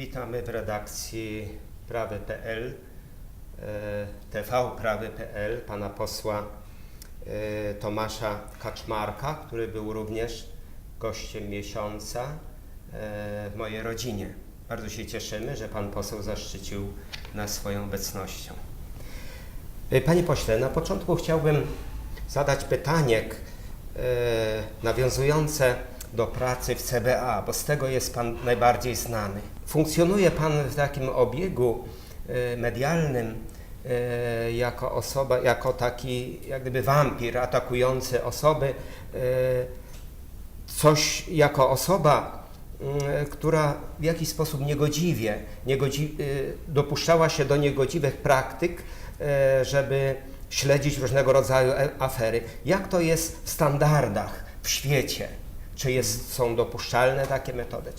Witamy w redakcji prawy.pl, e, tvprawy.pl pana posła e, Tomasza Kaczmarka, który był również gościem miesiąca e, w mojej rodzinie. Bardzo się cieszymy, że pan poseł zaszczycił nas swoją obecnością. Panie pośle, na początku chciałbym zadać pytanie nawiązujące do pracy w CBA, bo z tego jest Pan najbardziej znany. Funkcjonuje Pan w takim obiegu e, medialnym e, jako osoba, jako taki jak gdyby wampir atakujący osoby, e, coś jako osoba, mm, która w jakiś sposób niegodziwie niegodzi, dopuszczała się do niegodziwych praktyk, żeby śledzić różnego rodzaju afery. Jak to jest w standardach w świecie? Czy jest, są dopuszczalne takie metody?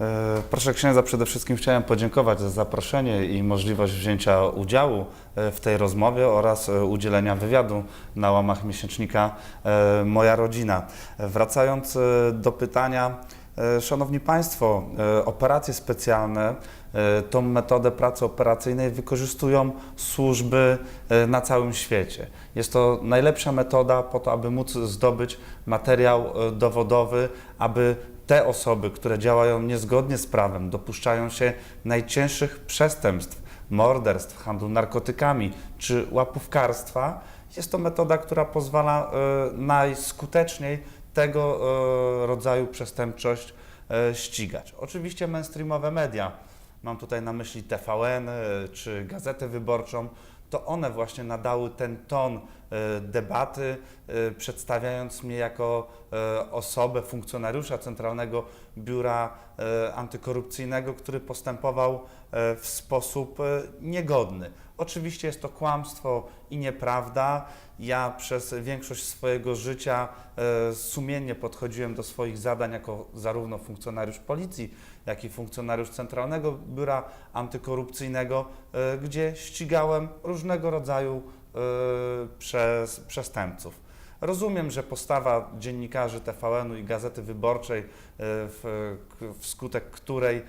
E, Proszę księdza, przede wszystkim chciałem podziękować za zaproszenie i możliwość wzięcia udziału e, w tej rozmowie oraz e, udzielenia wywiadu na łamach miesięcznika Moja Rodzina. Wracając do pytania, Szanowni Państwo, e, operacje specjalne, e, tą metodę pracy operacyjnej wykorzystują służby e, na całym świecie. Jest to najlepsza metoda po to, aby móc zdobyć materiał e, dowodowy, aby te osoby, które działają niezgodnie z prawem, dopuszczają się najcięższych przestępstw, morderstw, handlu narkotykami czy łapówkarstwa, jest to metoda, która pozwala e, najskuteczniej tego e, rodzaju przestępczość e, ścigać. Oczywiście mainstreamowe media, mam tutaj na myśli TVN e, czy Gazetę Wyborczą, to one właśnie nadały ten ton debaty, przedstawiając mnie jako osobę, funkcjonariusza Centralnego Biura Antykorupcyjnego, który postępował w sposób niegodny. Oczywiście jest to kłamstwo i nieprawda. Ja przez większość swojego życia e, sumiennie podchodziłem do swoich zadań jako zarówno funkcjonariusz policji, jak i funkcjonariusz Centralnego Biura Antykorupcyjnego, e, gdzie ścigałem różnego rodzaju e, przez, przestępców. Rozumiem, że postawa dziennikarzy TVN-u i Gazety Wyborczej, e, w, wskutek której e,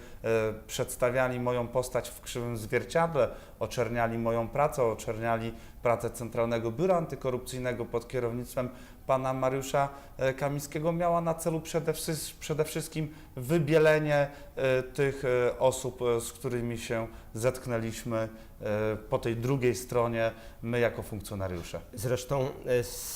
przedstawiali moją postać w krzywym zwierciadle, oczerniali moją pracę, oczerniali pracę Centralnego Biura Antykorupcyjnego pod kierownictwem pana Mariusza e, Kamińskiego, miała na celu przede, wszy- przede wszystkim wybielenie tych osób, z którymi się zetknęliśmy po tej drugiej stronie, my jako funkcjonariusze. Zresztą e,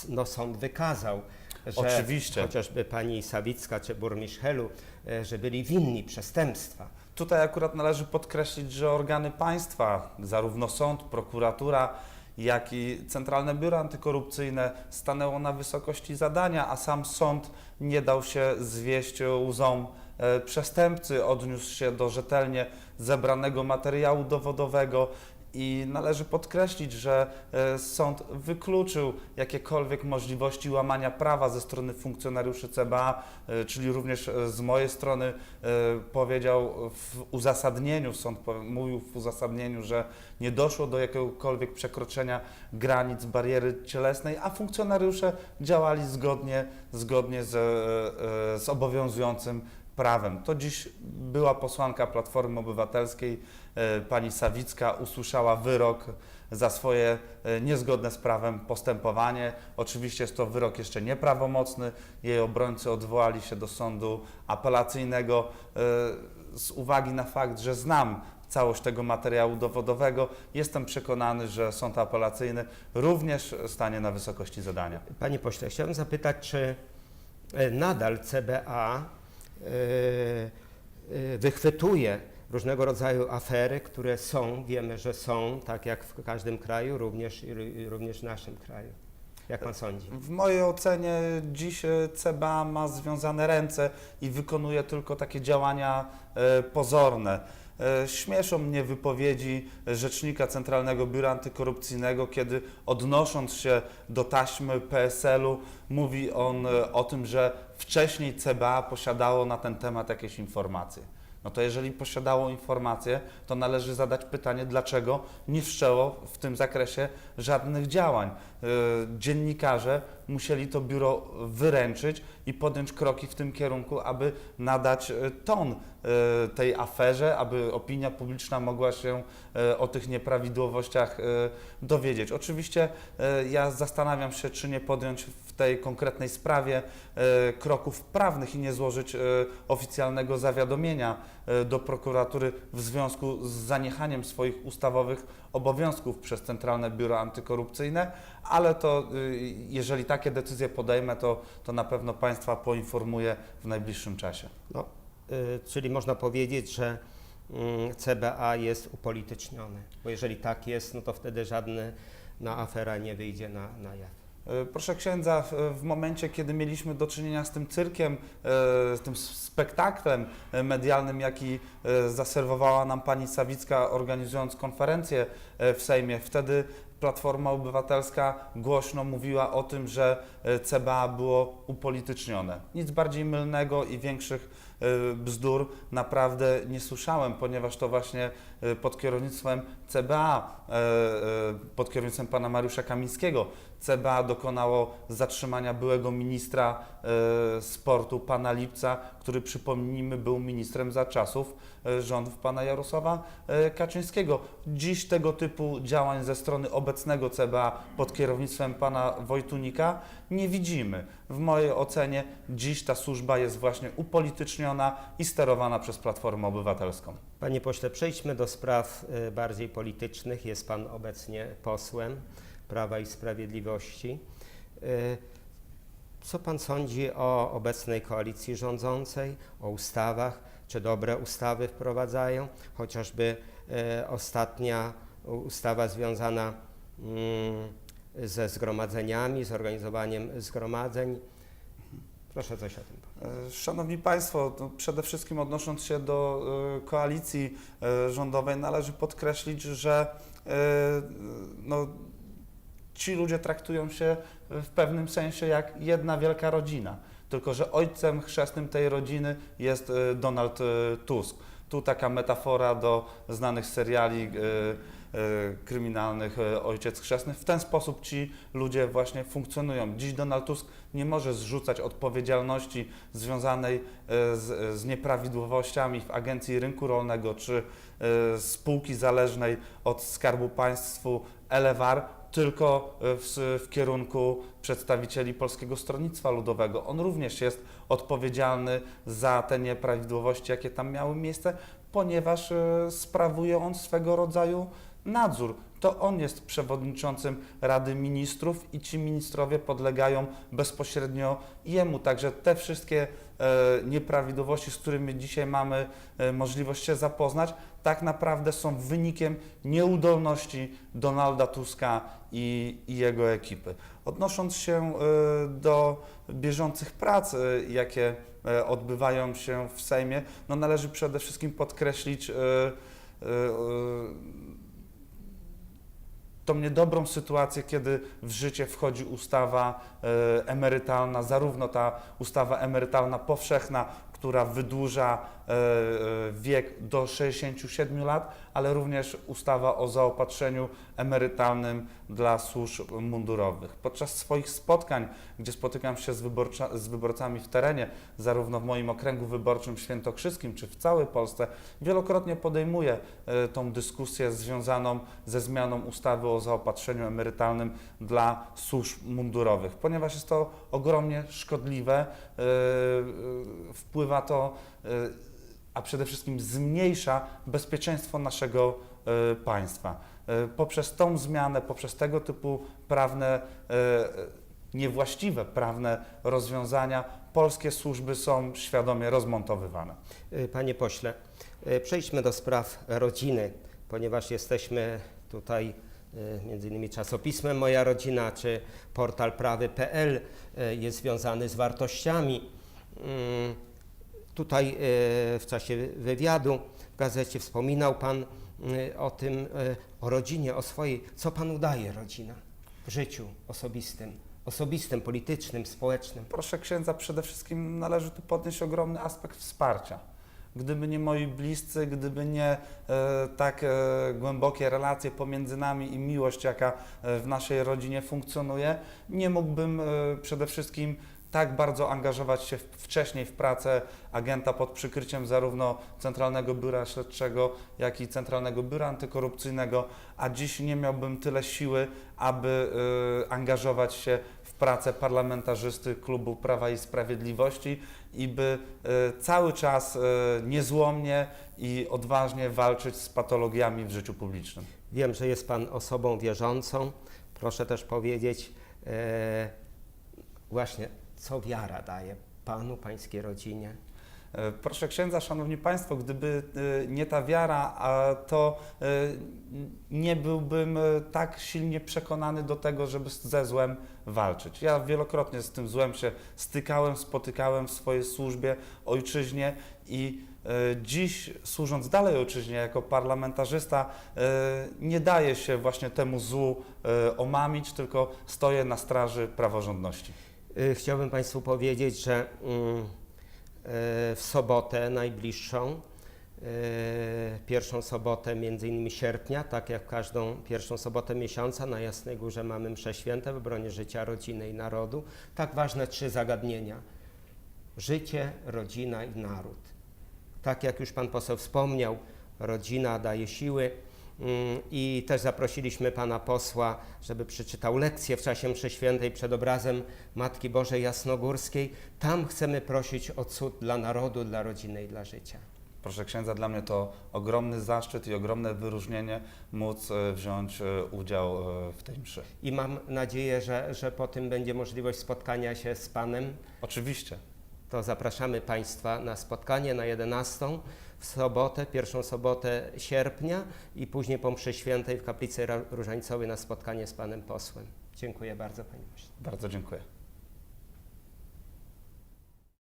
no, sąd wykazał, że Oczywiście. chociażby pani Sawicka czy burmistrz Helu, e, że byli winni przestępstwa. Tutaj akurat należy podkreślić, że organy państwa, zarówno sąd, prokuratura, jak i Centralne Biuro Antykorupcyjne stanęło na wysokości zadania, a sam sąd nie dał się zwieść łzom e, przestępcy, odniósł się do rzetelnie zebranego materiału dowodowego i należy podkreślić, że e, sąd wykluczył jakiekolwiek możliwości łamania prawa ze strony funkcjonariuszy CBA, e, czyli również e, z mojej strony powiedział w uzasadnieniu, sąd mówił w uzasadnieniu, że nie doszło do jakiegokolwiek przekroczenia granic bariery cielesnej, a funkcjonariusze działali zgodnie, zgodnie z, z obowiązującym prawem. To dziś była posłanka Platformy Obywatelskiej, e, pani Sawicka, usłyszała wyrok za swoje e, niezgodne z prawem postępowanie. Oczywiście jest to wyrok jeszcze nieprawomocny. Jej obrońcy odwołali się do sądu apelacyjnego e, z uwagi na fakt, że znam całość tego materiału dowodowego. Jestem przekonany, że sąd apelacyjny również stanie na wysokości zadania. Panie pośle, chciałem zapytać, czy nadal CBA wychwytuje różnego rodzaju afery, które są, wiemy, że są, tak jak w każdym kraju, również, również w naszym kraju. Jak pan sądzi? W mojej ocenie dziś CBA ma związane ręce i wykonuje tylko takie działania e, pozorne. E, Śmieszą mnie wypowiedzi rzecznika Centralnego Biura Antykorupcyjnego, kiedy odnosząc się do taśmy PSL-u, mówi on e, o tym, że wcześniej CBA posiadało na ten temat jakieś informacje. No to jeżeli posiadało informacje, to należy zadać pytanie, dlaczego nie wszczęło w tym zakresie żadnych działań. Yy, Dziennikarze musieli to biuro wyręczyć i podjąć kroki w tym kierunku, aby nadać e, ton e, tej aferze, aby opinia publiczna mogła się e, o tych nieprawidłowościach e, dowiedzieć. Oczywiście e, ja zastanawiam się, czy nie podjąć tej konkretnej sprawie e, kroków prawnych i nie złożyć e, oficjalnego zawiadomienia e, do prokuratury w związku z zaniechaniem swoich ustawowych obowiązków przez Centralne Biuro Antykorupcyjne, ale to jeżeli takie decyzje podejmę, to, to na pewno Państwa poinformuję w najbliższym czasie. No, czyli można powiedzieć, że mm, CBA jest upolityczniony, bo jeżeli tak jest, no to wtedy żadna na afera nie wyjdzie na, na jaw. E, Proszę księdza, w- momencie, kiedy mieliśmy do czynienia z tym cyrkiem, e, z tym spektaklem e, medialnym, jaki zaserwowała nam pani Sawicka, organizując konferencję w Sejmie, wtedy Platforma Obywatelska głośno mówiła o tym, że CBA było upolitycznione. Nic bardziej mylnego i większych bzdur naprawdę nie słyszałem, ponieważ to właśnie pod kierownictwem CBA, pod kierownictwem pana Mariusza Kamińskiego, CBA dokonało zatrzymania byłego ministra e, sportu, pana Lipca, który przypomnijmy był ministrem za czasów e, rządów pana Jarosława e, Kaczyńskiego. Dziś tego typu działań ze strony obecnego CBA pod kierownictwem pana Wojtunika nie widzimy. W mojej ocenie dziś ta służba jest właśnie upolityczniona i sterowana przez Platformę Obywatelską. Panie pośle, przejdźmy do spraw bardziej politycznych. Jest Pan obecnie posłem Prawa i Sprawiedliwości. Y, Co Pan sądzi o obecnej koalicji rządzącej, o ustawach? Czy dobre ustawy wprowadzają? Chociażby y, ostatnia ustawa związana mm, ze zgromadzeniami, z organizowaniem zgromadzeń. Proszę coś o tym powiedzieć. E, Szanowni Państwo, przede wszystkim odnosząc się do e, koalicji e, rządowej, należy podkreślić, że no, ci ludzie traktują się w pewnym sensie jak jedna wielka rodzina. Tylko, że ojcem chrzestnym tej rodziny jest e, Donald e, Tusk. Tu taka metafora do znanych seriali e, e, kryminalnych e, Ojciec Chrzestny. W ten sposób ci ludzie właśnie funkcjonują. Dziś Donald Tusk nie może zrzucać odpowiedzialności związanej e, z, z nieprawidłowościami w Agencji Rynku Rolnego czy e, spółki zależnej od Skarbu Państwu Elewar tylko w, w kierunku przedstawicieli Polskiego Stronnictwa Ludowego. On również jest odpowiedzialny za te nieprawidłowości, jakie tam miały miejsce, ponieważ e, sprawuje on swego rodzaju nadzór. To on jest przewodniczącym Rady Ministrów i ci ministrowie podlegają bezpośrednio jemu. Także te wszystkie e, nieprawidłowości, z którymi dzisiaj mamy e, możliwość się zapoznać, tak naprawdę są wynikiem nieudolności Donalda Tuska i, i jego ekipy. Odnosząc się e, do bieżących prac, e, jakie e, odbywają się w Sejmie, no należy przede wszystkim podkreślić tą niedobrą sytuację, kiedy w życie wchodzi ustawa emerytalna, zarówno ta ustawa emerytalna powszechna, która wydłuża wiek do 67 lat, ale również ustawa o zaopatrzeniu emerytalnym dla służb mundurowych. Podczas swoich spotkań, gdzie spotykam się z, z wyborcami w terenie, zarówno w moim okręgu wyborczym świętokrzyskim, czy w całej Polsce, wielokrotnie podejmuję e, tą dyskusję związaną ze zmianą ustawy o zaopatrzeniu emerytalnym dla służb mundurowych, ponieważ jest to ogromnie szkodliwe, e, e, wpływa to, e, a przede wszystkim zmniejsza bezpieczeństwo naszego e, państwa. E, Poprzez tą zmianę, poprzez tego typu prawne, e, niewłaściwe prawne rozwiązania, polskie służby są świadomie rozmontowywane. Panie pośle, przejdźmy do spraw rodziny, ponieważ jesteśmy tutaj między innymi czasopismem Moja Rodzina czy portal prawy.pl jest związany z wartościami. Tutaj y, w czasie wywiadu w gazecie wspominał Pan y, o tym, y, o rodzinie, o swojej, co Panu daje rodzina w życiu osobistym, osobistym, politycznym, społecznym. Proszę księdza, przede wszystkim należy tu podnieść ogromny aspekt wsparcia. Gdyby nie moi bliscy, gdyby nie e, tak e, głębokie relacje pomiędzy nami i miłość, jaka e, w naszej rodzinie funkcjonuje, nie mógłbym e, przede wszystkim tak bardzo angażować się wcześniej w pracę agenta pod przykryciem zarówno Centralnego Biura Śledczego, jak i Centralnego Biura Antykorupcyjnego, a dziś nie miałbym tyle siły, aby e, angażować się w pracę parlamentarzysty Klubu Prawa i Sprawiedliwości i by e, cały czas e, niezłomnie i odważnie walczyć z patologiami w życiu publicznym. Wiem, że jest Pan osobą wierzącą. Proszę też powiedzieć e, właśnie, co wiara daje Panu, Pańskiej rodzinie. E, Proszę księdza, szanowni państwo, gdyby e, nie ta wiara, to e, nie byłbym tak silnie przekonany do tego, żeby ze złem walczyć. Ja wielokrotnie z tym złem się stykałem, spotykałem w swojej służbie ojczyźnie i dziś służąc dalej ojczyźnie jako parlamentarzysta nie daje się właśnie temu złu omamić, tylko stoję na straży praworządności. Y, Chciałbym Państwu powiedzieć, że mm, y, w sobotę najbliższą, y, pierwszą sobotę między innymi sierpnia, tak jak każdą pierwszą sobotę miesiąca na Jasnej Górze mamy msze święte w obronie życia, rodziny i narodu. Tak ważne trzy zagadnienia. Życie, rodzina i naród. Tak jak już Pan poseł wspomniał, rodzina daje siły i też zaprosiliśmy Pana posła, żeby przeczytał lekcję w czasie mszy świętej przed obrazem Matki Bożej Jasnogórskiej. Tam chcemy prosić o cud dla narodu, dla rodziny i dla życia. Proszę księdza, dla mnie to ogromny zaszczyt i ogromne wyróżnienie móc e, wziąć e, udział e, w tej mszy. I mam nadzieję, że, że po tym będzie możliwość spotkania się z Panem. Oczywiście. To zapraszamy Państwa na spotkanie na 11 w sobotę, pierwszą sobotę sierpnia i później po mszy świętej w kaplicy różańcowej na spotkanie z Panem posłem. Dziękuję bardzo Panie Pośle. Bardzo dziękuję.